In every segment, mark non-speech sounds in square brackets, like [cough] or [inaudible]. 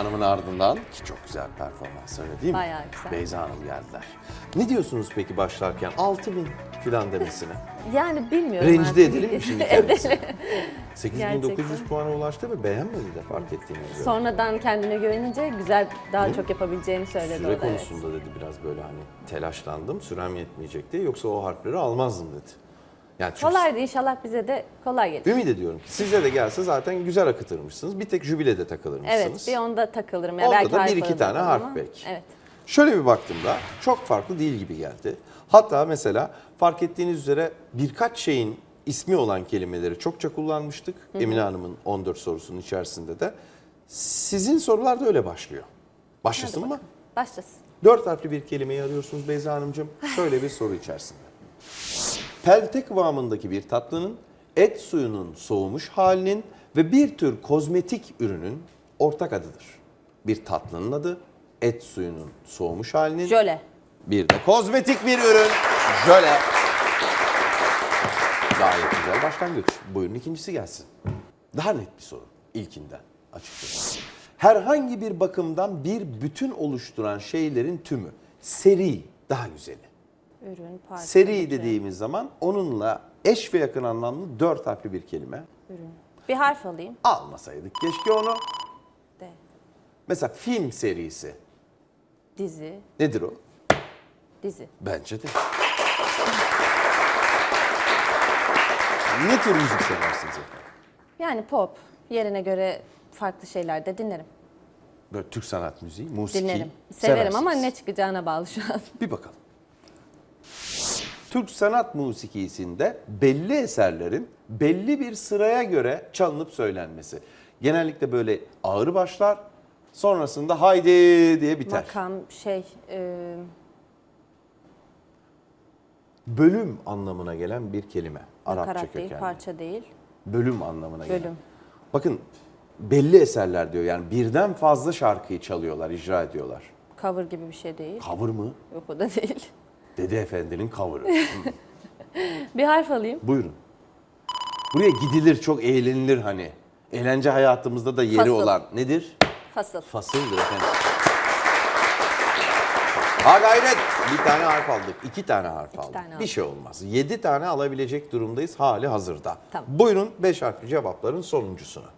Hanım'ın ardından ki çok güzel performans öyle değil mi? Bayağı güzel. Beyza Hanım geldiler. Ne diyorsunuz peki başlarken 6000 filan demesine? [laughs] Yani bilmiyorum Rencide artık. edelim mi şimdi [laughs] kendisini? Edelim. 8900 Gerçekten. puana ulaştı ve beğenmedi de fark ettiğiniz üzere. Sonradan kendine güvenince güzel daha çok yapabileceğini söyledi. Süre o da, evet. konusunda dedi biraz böyle hani telaşlandım, sürem yetmeyecek diye yoksa o harfleri almazdım dedi. Yani çünkü Kolaydı inşallah bize de kolay gelir. ümit ediyorum ki size de gelse zaten güzel akıtırmışsınız. Bir tek jübilede takılır mısınız? Evet bir onda takılırım. Ya Onda belki da harf bir iki alırım tane ama- harf belki. Evet. Şöyle bir baktığımda çok farklı değil gibi geldi. Hatta mesela fark ettiğiniz üzere birkaç şeyin ismi olan kelimeleri çokça kullanmıştık. Emine Hanım'ın 14 sorusunun içerisinde de. Sizin sorular da öyle başlıyor. Başlasın mı? Başlasın. Dört harfli bir kelimeyi arıyorsunuz Beyza Hanımcığım. Şöyle bir soru içerisinde. Pelte kıvamındaki bir tatlının et suyunun soğumuş halinin ve bir tür kozmetik ürünün ortak adıdır. Bir tatlının adı et suyunun soğumuş halinin Jöle. bir de kozmetik bir ürün. Jöle. Gayet güzel başlangıç. Buyurun ikincisi gelsin. Daha net bir soru ilkinden açıkçası. Herhangi bir bakımdan bir bütün oluşturan şeylerin tümü. Seri daha güzeli. Ürün, parça. Seri ürün, dediğimiz zaman onunla eş ve yakın anlamlı dört harfli bir kelime. Ürün. Bir harf alayım. Almasaydık keşke onu. De. Mesela film serisi. Dizi. Nedir o? Dizi. Bence de. Ne tür müzik seversiniz efendim? Yani pop. Yerine göre farklı şeyler de dinlerim. Böyle Türk sanat müziği, musiki Dinlerim. Severim ama seversiniz. ne çıkacağına bağlı şu an. Bir bakalım. Türk sanat musikisinde belli eserlerin belli bir sıraya göre çalınıp söylenmesi. Genellikle böyle ağır başlar, sonrasında haydi diye biter. Makam şey e, Bölüm anlamına gelen bir kelime. Arapça nakarat değil, kökenli. parça değil. Bölüm anlamına gelen. Bölüm. Bakın belli eserler diyor yani birden fazla şarkıyı çalıyorlar, icra ediyorlar. Cover gibi bir şey değil. Cover mı? Yok o da değil. Dede Efendi'nin cover'ı. [laughs] Bir harf alayım. Buyurun. Buraya gidilir, çok eğlenilir hani. Eğlence hayatımızda da yeri Fasıl. olan nedir? Fasıl. Fasıldır efendim. Ha gayret. Bir tane harf aldık. iki tane harf aldık. tane bir şey olmaz. Yedi tane alabilecek durumdayız hali hazırda. Tamam. Buyurun beş harfli cevapların sonuncusuna.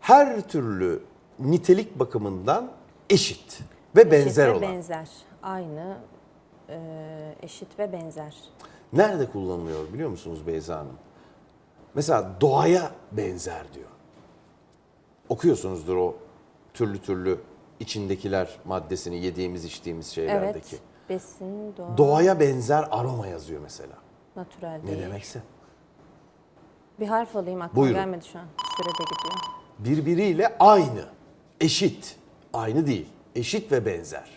Her türlü nitelik bakımından eşit ve benzer eşit ve olan. benzer. Aynı e, eşit ve benzer. Nerede kullanılıyor biliyor musunuz Beyza Hanım? Mesela doğaya benzer diyor. Okuyorsunuzdur o türlü türlü içindekiler maddesini yediğimiz içtiğimiz şeylerdeki. Evet. Besin, doğa, Doğaya benzer aroma yazıyor mesela. natürel Ne değil. demekse. Bir harf alayım aklıma Buyurun. gelmedi şu an. Sürede gidiyor. Birbiriyle aynı, eşit. Aynı değil, eşit ve benzer.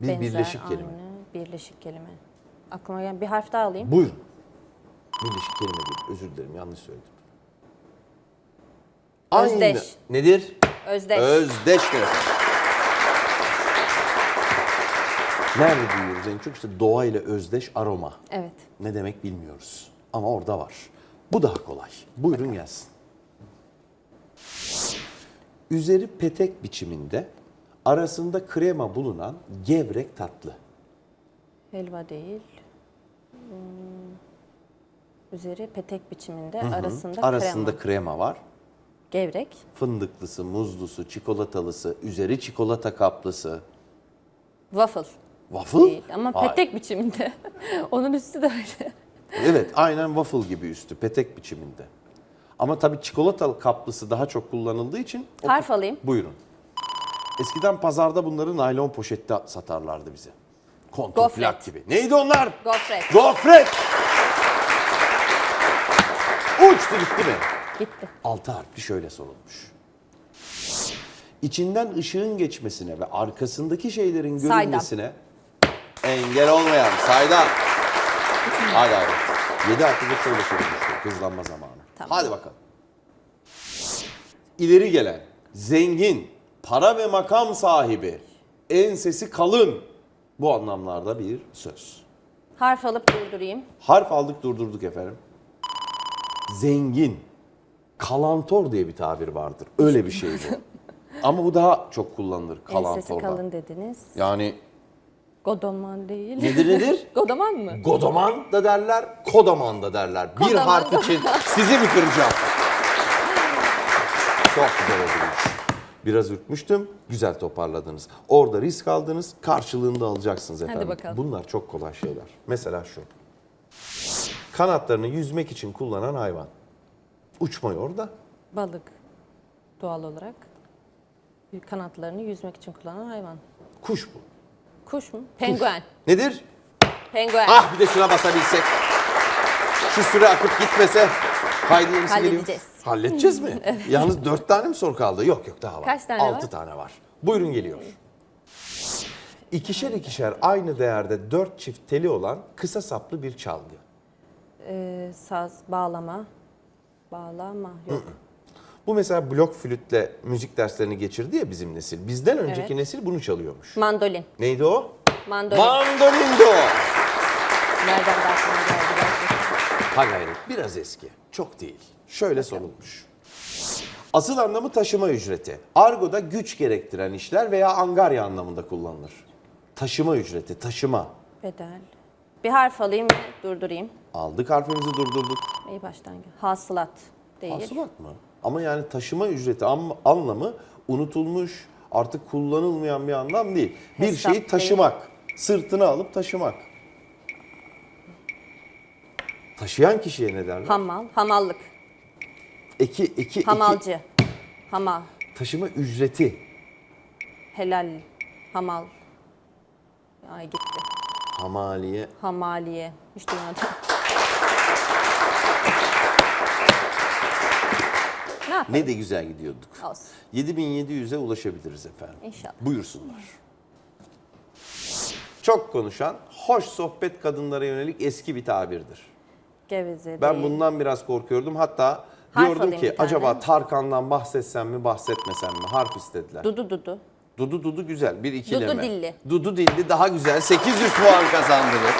Bir Benzer, birleşik kelime. Aynı, birleşik kelime. Aklıma gelen bir harf daha alayım. Buyurun. Birleşik kelime değil, özür dilerim yanlış söyledim. Özdeş. Aynı. Nedir? Özdeş. Özdeştir efendim. Nerede duyuyoruz en çok? işte doğayla özdeş aroma. evet. Ne demek bilmiyoruz. Ama orada var. Bu daha kolay. Buyurun gelsin. Üzeri petek biçiminde, arasında krema bulunan gevrek tatlı. Helva değil. Hmm. Üzeri petek biçiminde arasında, Arasında krema. krema var. Gevrek. Fındıklısı, muzlusu, çikolatalısı, üzeri çikolata kaplısı. Waffle Waffle? değil ama Hayır. petek biçiminde. [laughs] Onun üstü de öyle. Evet, aynen waffle gibi üstü, petek biçiminde. Ama tabii çikolata kaplısı daha çok kullanıldığı için... o- Harf alayım. Buyurun. Eskiden pazarda bunları naylon poşette satarlardı bize. Kontur Gofret. gibi. Neydi onlar? Gofret. Gofret! Uçtu gitti mi? Gitti. Altı harfli şöyle sorulmuş. İçinden ışığın geçmesine ve arkasındaki şeylerin Saydam. görünmesine engel olmayan saydam. Hadi hadi. Yedi harfli bir soru sorulmuştu. Hızlanma zamanı. Tamam. Hadi bakalım. İleri gelen, zengin, para ve makam sahibi, ensesi kalın. Bu anlamlarda bir söz. Harf alıp durdurayım. Harf aldık durdurduk efendim. Zengin, Kalantor diye bir tabir vardır. Öyle bir şey bu. [laughs] Ama bu daha çok kullanılır Ensesi kalantordan. kalın dediniz. Yani Godoman değil. nedir nedir? [laughs] Godoman mı? Godoman da derler, kodaman da derler. Bir Kodaman. harf için sizi mi kıracağım? Çok güzel olmuş. Biraz ürkmüştüm, güzel toparladınız. Orada risk aldınız, karşılığını da alacaksınız efendim. bakalım. Bunlar çok kolay şeyler. Mesela şu. Kanatlarını yüzmek için kullanan hayvan. Uçmuyor da. Balık. Doğal olarak. Kanatlarını yüzmek için kullanan hayvan. Kuş bu. Kuş mu? Penguen. Nedir? Penguen. Ah bir de şuna basabilsek. Şu süre akıp gitmese. Geliyor. Halledeceğiz. Halledeceğiz mi? [laughs] Yalnız dört tane mi soru kaldı? Yok yok daha var. Kaç tane Altı var? tane var. Buyurun geliyor. İkişer ikişer aynı değerde dört çift teli olan kısa saplı bir çalgı. Ee, saz, bağlama. Bağlama. Yok. Bu mesela blok flütle müzik derslerini geçirdi ya bizim nesil. Bizden önceki Evet. nesil bunu çalıyormuş. Mandolin. Neydi o? Mandolin. Mandolindo. Nereden de aklıma geldi gerçekten. Ha gayret biraz eski. Çok değil. Şöyle sorulmuş. Asıl anlamı taşıma ücreti. Argo'da güç gerektiren işler veya angarya anlamında kullanılır. Taşıma ücreti, taşıma. Bedel. Bir harf alayım ve durdurayım. Aldık harfimizi durdurduk. İyi baştan gel. Hasılat değil. Hasılat mı? Ama yani taşıma ücreti am- anlamı unutulmuş, artık kullanılmayan bir anlam değil. Bir Hesap şeyi taşımak, sırtına alıp taşımak. Taşıyan kişiye ne derler? Hamal. Hamallık. Eki, eki, eki. Hamalcı. Hamal. Taşıma ücreti. Helal. Hamal. Ay gitti. Hamaliye. Hamaliye. Hiç duymadım. Ne de güzel gidiyorduk. Olsun. 7700'e ulaşabiliriz efendim. İnşallah. Buyursunlar. Çok konuşan, hoş sohbet kadınlara yönelik eski bir tabirdir. Geveze Ben değil. bundan biraz korkuyordum. Hatta Harf diyordum alayım ki bir tane. acaba Tarkan'dan bahsetsem mi bahsetmesem mi? Harf istediler. Dudu dudu. Dudu Dudu güzel bir ikileme. Dudu dilli. Dudu dilli daha güzel 800 puan kazandırır.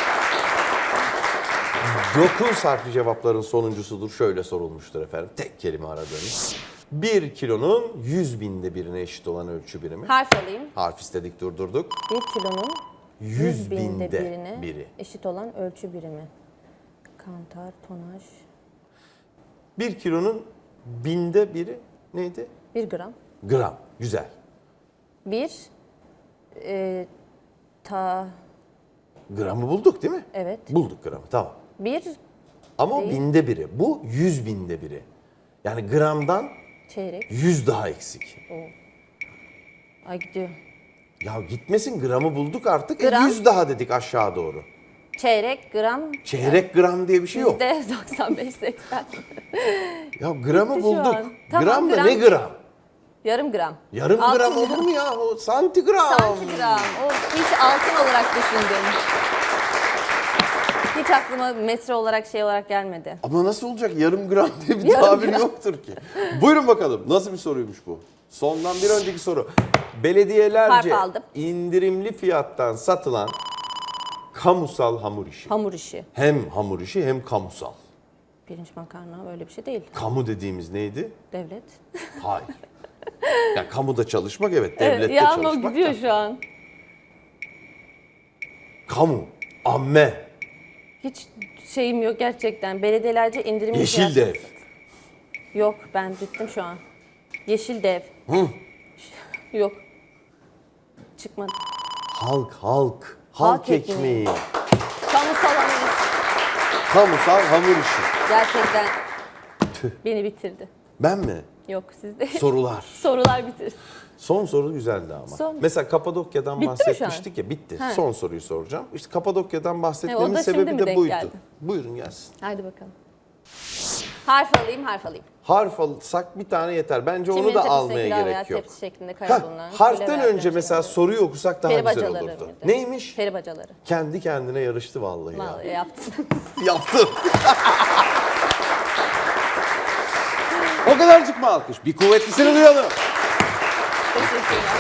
9 harfli cevapların sonuncusudur. Şöyle sorulmuştur efendim. Tek kelime aradığınız. 1 kilonun 100 binde birine eşit olan ölçü birimi. Harf alayım. Harf istedik durdurduk. Bir kilonun 100 100 binde birine biri. eşit olan ölçü birimi. Kantar, tonaj, 1 kilonun binde biri neydi? 1 gram. Gram. Güzel. 1 e, ta Gramı bulduk değil mi? evet. Bulduk gramı tamam. 1 Ama o Değil. binde biri. Bu 100 binde biri. Yani gramdan çeyrek. 100 daha eksik. Ay gidiyor. Ya gitmesin gramı bulduk artık. E, Gram. 100 daha dedik aşağı doğru. Çeyrek gram Çeyrek gram diye bir şey yok. yüzde 95 80. Ya gramı Bitti şu bulduk. an. Tamam, gram da gram. ne gram? Yarım gram. Yarım Altın gram olur mu ya? O santigram. Santigram. O hiç altın olarak düşündüm. Hiç aklıma metre olarak şey olarak gelmedi. Ama nasıl olacak? Yarım gram diye bir Yarım tabir gram. yoktur ki. Buyurun bakalım. Nasıl bir soruymuş bu? Sondan bir önceki soru. Belediyelerce Harf aldım. indirimli fiyattan satılan kamusal hamur işi. Hamur işi. Hem hamur işi hem kamusal. Pirinç makarna öyle bir şey değil. Kamu dediğimiz neydi? Devlet. Hayır. ya kamuda çalışmak evet, devlette Evet, ya ama çalışmak gidiyor da. şu an. Kamu, amme, Hiç şeyim yok gerçekten. Belediyelerce indirim yeşil dev. Yok ben bittim şu an. Yeşil dev. Hı. Yok. Çıkmadı. Halk, halk, halk, Halk ekmeği. ekmeği, Kamusal hamur. kamusal hamur işi. Gerçekten Tüh. beni bitirdi. Ben mi? Yok sizde. Sorular. [laughs] Sorular bitir. Son soru güzeldi ama. Son. Mesela Kapadokya'dan Bitti bahsetmiştik ya bitti. Ha. Son soruyu soracağım. İşte Kapadokya'dan bahsetmemin da sebebi de buydu. geldi? Buyurun gelsin. Haydi bakalım. Harf alayım, harf alayım. Harf alsak bir tane yeter. Bence onu Kimin da tepsisine almaya pilav veya gerek yok. tepsi şeklinde kara bulunan. harften önce mesela pilavı. soruyu okusak daha güzel olurdu. mıydı? Neymiş? Peri bacaları. Kendi kendine yarıştı vallahi ya. Vallahi yaptım. [laughs] [laughs] Yaptım. o kadarcık mı alkış? Bir kuvvetlisini duyalım. Obrigada, Chiquinha.